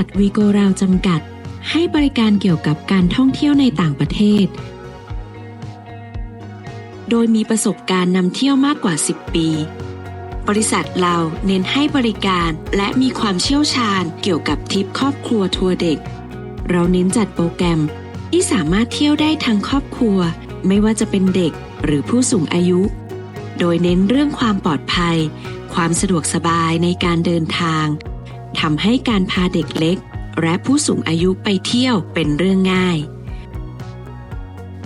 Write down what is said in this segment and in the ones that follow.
ษัทวีโกราวจำกัด ให้บริการเกี่ยวกับการท่องเที่ยวในต่างประเทศ โดยมีประสบการณ์นำเที่ยวมากกว่า 10 ปี บริษัทเราเน้นให้บริการและมีความเชี่ยวชาญเกี่ยวกับทริปครอบครัวทัวร์เด็ก เราเน้นจัดโปรแกรมที่สามารถเที่ยวได้ทั้งครอบครัว ไม่ว่าจะเป็นเด็กหรือผู้สูงอายุ โดยเน้นเรื่องความปลอดภัย ความสะดวกสบายในการเดินทาง ทำให้การพาเด็กเล็ก และผู้สูงอายุไปเที่ยวเป็นเรื่องง่าย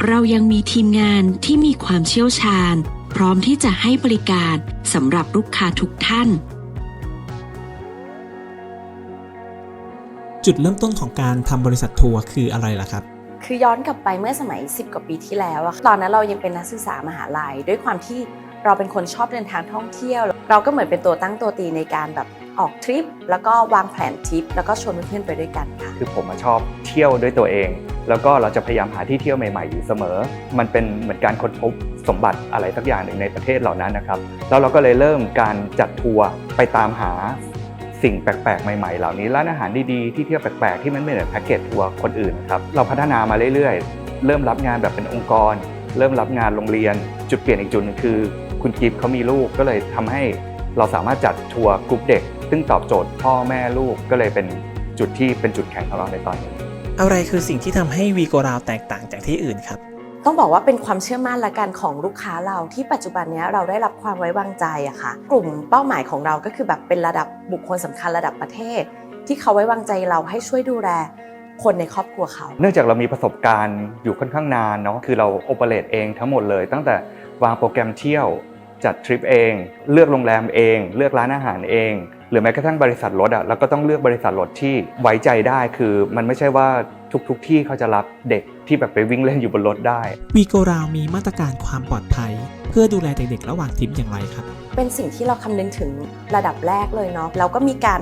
เรายังมีทีมงานที่มีความเชี่ยวชาญ พร้อมที่จะให้บริการสำหรับลูกค้าทุกท่าน จุดเริ่มต้นของการทำบริษัททัวร์คืออะไรล่ะครับคือย้อนกลับไปเมื่อสมัย 10 กว่าปีที่แล้วอะตอนนั้นเรายังเป็นนักศึกษามหาลัย ด้วยความที่เราเป็นคนชอบเดินทางท่องเที่ยว เราก็เหมือนเป็นตัวตั้งตัวตีในการแบบ ออกทริป แล้วก็วางแผนทริป แล้วก็ชวนเพื่อนๆไปด้วยกันค่ะ คือผมชอบเที่ยวด้วยตัวเอง แล้วก็เราจะพยายามหาที่เที่ยวใหม่ๆอยู่เสมอ มันเป็นเหมือนการค้นพบสมบัติอะไรสักอย่างหนึ่งในประเทศเหล่านั้นนะครับ แล้วเราก็เลยเริ่มการจัดทัวร์ไปตามหาสิ่งแปลกๆ ใหม่ๆ เหล่านี้ร้านอาหารดีๆ ที่เที่ยวแปลกๆ ที่มันไม่เหมือนแพ็กเกจทัวร์คนอื่นนะครับ เราพัฒนามาเรื่อยๆ เริ่มรับงานแบบเป็นองค์กร เริ่มรับงานโรงเรียน จุดเปลี่ยนอีกจุดหนึงคือ คุณกิฟต์เขามีลูกก็เลยทำให้เราสามารถจัดทัวร์กลุ่มเด็ก ซึ่งตอบโจทย์พ่อแม่ลูกก็เลยเป็นจุดที่เป็นจุดแข็งของเราในตอนนี้ อะไรคือสิ่งที่ทำให้วีโกราวแตกต่างจากที่อื่นครับ ต้องบอกว่าเป็นความเชื่อมั่นละกันของลูกค้าเราที่ปัจจุบันเนี้ยเราได้รับความไว้วางใจอะค่ะ กลุ่มเป้าหมายของเราก็คือแบบเป็นระดับบุคคลสำคัญระดับประเทศ ที่เขาไว้วางใจเราให้ช่วยดูแลคนในครอบครัวเขา เนื่องจากเรามีประสบการณ์อยู่ค่อนข้างนานเนาะคือเราโอเปเรตเองทั้งหมดเลย ตั้งแต่วางโปรแกรมเที่ยวจัดทริปเอง เลือกโรงแรมเอง เลือกร้านอาหารเองห รือแม้กระทั่งบริษัทรถอะเราก็ต้องเลือกบริษัทรถที่ไว้ใจได้คือมันไม่ใช่ว่าทุกๆทที่เขาจะรับเด็กที่แบบไปวิ่งเล่นอยู่บนรถได้วีโกราวมีมาตรการความปลอดภัย เพื่อดูแลเด็กๆระหว่างทริปอย่างไรครับ เป็นสิ่งที่เราคำนึงถึงระดับแรกเลยเนาะเราก็มีการ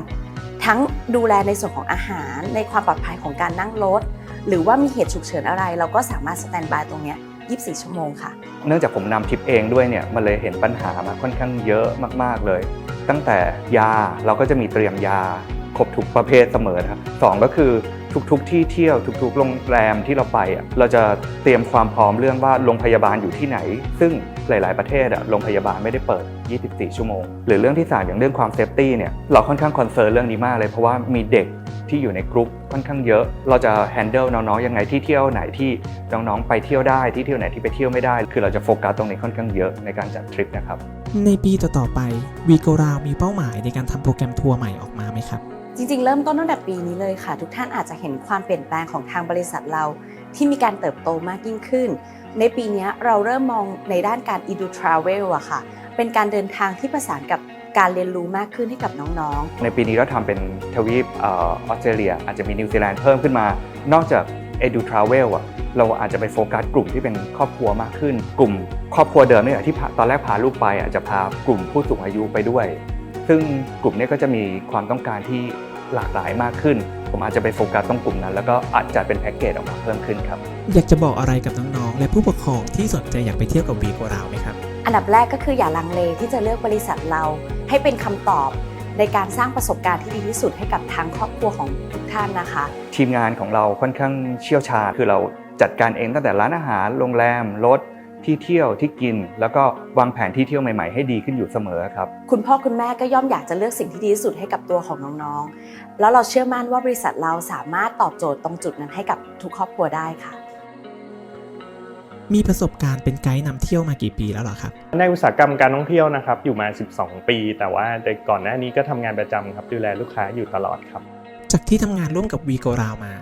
ทั้งดูแลในส่วนของอาหารในความปลอดภัยของการนั่งรถหรือว่ามีเหตุฉุกเฉินอะไร เราก็สามารถสแตนบายตรงเนี้ย 24 ชั่วโมงค่ะ เนื่องจากผมนำทริปเองด้วยเนี่ยมันเลยเห็นปัญหามาค่อนข้างเยอะมากๆเลย ตั้งแต่ยาเราก็จะมีเตรียมยาครบทุกประเภทเสมอครับสองก็คือ ทุกๆ ที่เที่ยวทุกๆ โรงแรมที่เราไปอะเราจะเตรียมความพร้อมเรื่องว่าโรงพยาบาลอยู่ที่ไหน ซึ่งหลาย ๆ ประเทศอะโรงพยาบาลไม่ได้เปิด 24 ชั่วโมง หรือเรื่องที่สามอย่างเรื่องความเซฟตี้เนี่ยเราค่อนข้างคอนเซิร์นเรื่องนี้มากเลยเพราะว่ามีเด็กที่อยู่ในกรุ๊ปค่อนข้างเยอะ เราจะแฮนเดิลน้องๆยังไงที่เที่ยวไหนที่น้องๆไปเที่ยวได้ที่เที่ยวไหนที่ไปเที่ยวไม่ได้ คือเราจะโฟกัสตรงนี้ค่อนข้างเยอะในการจัดทริปนะครับในปีต่อๆไปวีโกราวมีเป้าหมายในการทำโปรแกรมทัวร์ใหม่ออกมาไหมครับ จริงๆ เริ่มต้นตั้งแต่ปีนี้เลยค่ะ ทุกท่านอาจจะเห็นความเปลี่ยนแปลงของทางบริษัทเรา ที่มีการเติบโตมากยิ่งขึ้น ในปีนี้เราเริ่มมองในด้านการ edu travel อะค่ะ เป็นการเดินทางที่ประสานกับการเรียนรู้มากขึ้นให้กับน้องๆ ในปีนี้เราทำเป็นทวีปเอออสเตรเลีย อาจจะมีนิวซีแลนด์เพิ่มขึ้นมา นอกจาก Edu Travel อะเราอาจจะไปโฟกัสกลุ่มที่เป็นครอบครัวมากขึ้น กลุ่มครอบครัวเดิมเนี่ยที่พาตอนแรกพาลูกไปอาจจะพากลุ่มผู้สูงอายุไปด้วย ซึ่งกลุ่มเนี้ก็จะมีความต้องการที่หลากหลายมากขึ้น ผมอาจจะไปโฟกัสตรงกลุ่มนั้น แล้วก็อาจจะเป็นแพ็กเกจออกมาเพิ่มขึ้นครับ อยากจะบอกอะไรกับน้องๆ และผู้ปกครองที่สนใจอยากไปเที่ยวกับวีโกราวไหมครับๆอันดับแรกก็คืออย่าลังเลที่จะเลือกบริษัทเรา ให้เป็นคำตอบในการสร้างประสบการณ์ที่ดีที่สุดให้กับทางครอบครัวของทุกท่านนะคะ ทีมงานของเราค่อนข้างเชี่ยวชาญคือเราจัดการเองตั้งแต่ร้านอาหาร โรงแรม รถ ที่เที่ยวที่กิน แล้วก็วางแผนที่เที่ยวใหม่ๆ ให้ดีขึ้นอยู่เสมอครับ คุณพ่อคุณแม่ก็ย่อมอยากจะเลือกสิ่งที่ดีที่สุดให้กับตัวของน้องๆ แล้วเราเชื่อมั่นว่าบริษัทเราสามารถตอบโจทย์ตรงจุดนั้นให้กับทุกครอบครัวได้ค่ะ มีประสบการณ์เป็นไกด์นำเที่ยวมากี่ปีแล้วเหรอครับ ในอุตสาหกรรมการท่องเที่ยวนะครับ อยู่มา 12 ปี แต่ว่าแต่ก่อนหน้านี้ก็ทำงานประจำครับดูแลลูกค้าอยู่ตลอดครับ จากที่ทำงานร่วมกับวีโกราวมา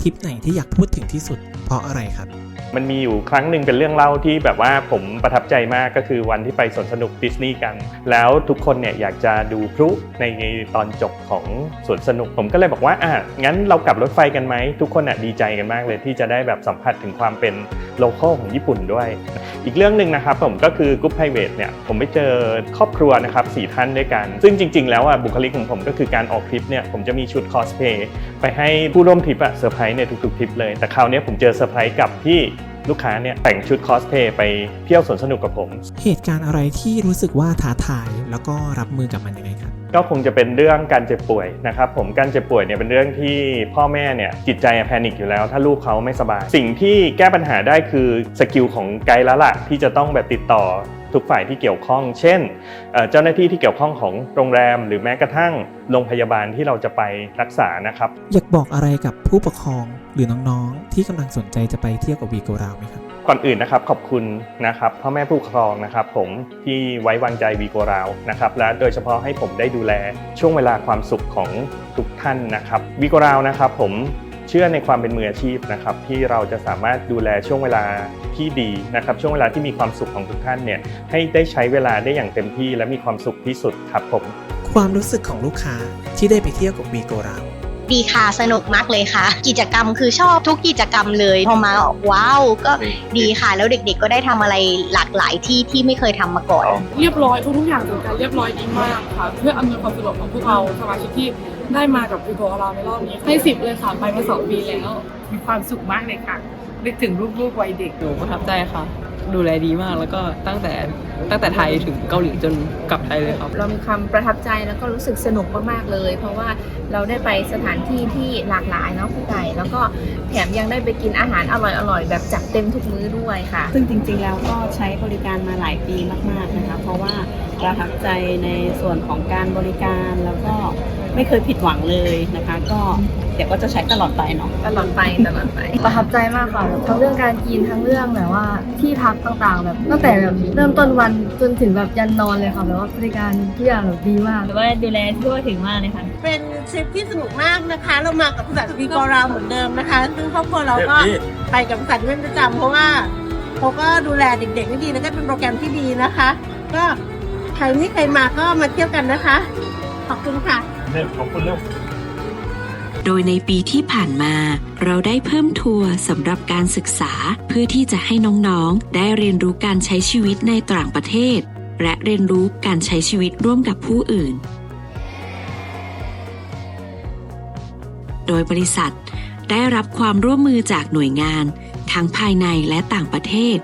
ทริปไหนที่อยากพูดถึงที่สุดเพราะอะไรครับ มันมีอยู่ครั้งหนึ่งเป็นเรื่องเล่าที่แบบว่าผมประทับใจมากก็คือวันที่ไปสวนสนุกดิสนีย์กัน แล้วทุกคนเนี่ยอยากจะดูพลุในตอนจบของสวนสนุก ผมก็เลยบอกว่าอะงั้นเรากลับรถไฟกันไหม ทุกคนอะดีใจกันมากเลยที่จะได้แบบสัมผัสถึงความเป็นโลคอลของญี่ปุ่นด้วย อีกเรื่องหนึ่งนะครับผมก็คือกรุ๊ปไพรเวทเนี่ยผมไปเจอครอบครัวนะครับสี่ท่านด้วยกัน ซึ่งจริง ๆ แล้วอะบุคลิกของผมก็คือการออกทริปเนี่ยผมจะมีชุดคอสเพย์ไปให้ผู้ร่วมทริปอะเซอร์ไพรส์ในทุกๆทริปเลยแต่คราวนี้ผมเจอเซอร์ไพรส์กับที่ ลูกค้าเนี่ยแต่งชุดคอสเพย์ไปเที่ยวสวนสนุกกับผม เหตุการณ์อะไรที่รู้สึกว่าท้าทายแล้วก็รับมือกับมันยังไงครับก็คงจะเป็นเรื่องการเจ็บป่วยนะครับผมการเจ็บป่วยเนี่ยเป็นเรื่องที่พ่อแม่เนี่ยจิตใจแพนิคอยู่แล้ว ถ้าลูกเขาไม่สบาย สิ่งที่แก้ปัญหาได้คือสกิลของไกด์แล้วล่ะที่จะต้องแบบติดต่อ ทุกฝ่ายที่เกี่ยวข้อง เช่นเอ่อเจ้าหน้าที่ที่เกี่ยวข้องของโรงแรม หรือแม้กระทั่งโรงพยาบาลที่เราจะไปรักษานะครับ อยากบอกอะไรกับผู้ปกครองหรือน้องๆ ที่กำลังสนใจจะไปเที่ยวกับวีโกราวไหมครับก่อนอื่นนะครับขอบคุณนะครับพ่อแม่ผู้ปกครองนะครับ ผมที่ไว้วางใจวีโกราวนะครับและโดยเฉพาะให้ผมได้ดูแลช่วงเวลาความสุขของทุกท่านนะครับวีโกราวนะครับ ผม เชื่อในความเป็นมืออาชีพนะครับที่เราจะสามารถดูแลช่วงเวลาที่ดีนะครับช่วงเวลาที่มีความสุขของทุกท่านเนี่ยให้ได้ใช้เวลาได้อย่างเต็มที่และมีความสุขที่สุดครับผมความรู้สึกของลูกค้าที่ได้ไปเที่ยวกับวีโกรา ดีค่ะสนุกมากเลยค่ะ กิจกรรมคือชอบทุกกิจกรรมเลยพอมาว้าวก็ดีค่ะ แล้วเด็กๆก็ได้ทำอะไรหลากหลายที่ที่ไม่เคยทำมาก่อน เรียบร้อยทุกๆอย่างจัดการเรียบร้อยดีมากค่ะ เพื่ออำนวยความสะดวกของพวกเราสมาชิกที่ได้มากับวีโกเราในรอบนี้ให้สิบเลยค่ะไปมาสองปีแล้ว มีความสุขมากเลยค่ะ นึกถึงลูกๆวัยเด็ก หนูประทับใจค่ะ ดูแลดีมาก แล้วก็ตั้งแต่ตั้งแต่ไทยถึงเกาหลีจนกลับไทยเลยครับ เรามีความประทับใจแล้วก็รู้สึกสนุกมากๆเลย เพราะว่าเราได้ไปสถานที่ที่หลากหลายเนาะพี่ไก่แล้วก็แถมยังได้ไปกินอาหารอร่อยๆ แบบจัดเต็มทุกมื้อด้วยค่ะ ซึ่งจริงๆแล้วก็ใช้บริการมาหลายปีมากๆนะคะ เพราะว่าประทับใจในส่วนของการบริการแล้วก็ไม่เคยผิดหวังเลยนะคะ ก็ เดี๋ยวก็จะใช้ตลอดไปเนาะตลอดไปตลอดไป ประทับใจมากค่ะแบบทั้งเรื่องการกินทั้งเรื่องแบบว่าที่พักต่างๆ แบบตั้งแต่แบบเริ่มต้นวันจนถึงแบบยันนอนเลยค่ะแบบว่าบริการทุกอย่างแบบดีมากหรือว่าดูแลทั่วถึงมากเลยค่ะ เป็นทริปที่สนุกมากนะคะ เรามากับบริษัทวีกอราเหมือนเดิมนะคะ ซึ่งครอบครัวเราก็ไปกับบริษัทนี้เป็นประจำเพราะว่าเขาก็ดูแลเด็กๆได้ดีแล้วก็เป็นโปรแกรมที่ดีนะคะ ก็ใครไม่เคยมาก็มาเที่ยวกันนะคะ ขอบคุณค่ะ โดยในปีที่ผ่านมา เราได้เพิ่มทัวร์สำหรับการศึกษาเพื่อที่จะให้น้องๆ ได้เรียนรู้การใช้ชีวิตในต่างประเทศ และเรียนรู้การใช้ชีวิตร่วมกับผู้อื่น โดยบริษัทได้รับความร่วมมือจากหน่วยงาน ทั้งภายในและต่างประเทศ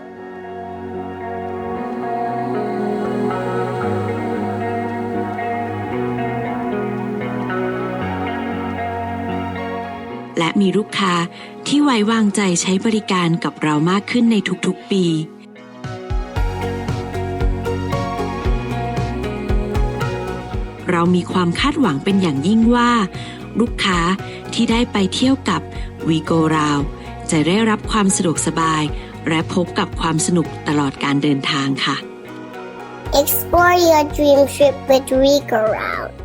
และมีลูกค้าที่ไว้วางใจใช้บริการกับเรามากขึ้นในทุกๆปีเรามีความคาดหวังเป็นอย่างยิ่งว่า ลูกค้าที่ได้ไปเที่ยวกับวีโกราวจะได้รับความสะดวกสบาย และพบกับความสนุกตลอดการเดินทางค่ะ Explore your dream trip with Week Around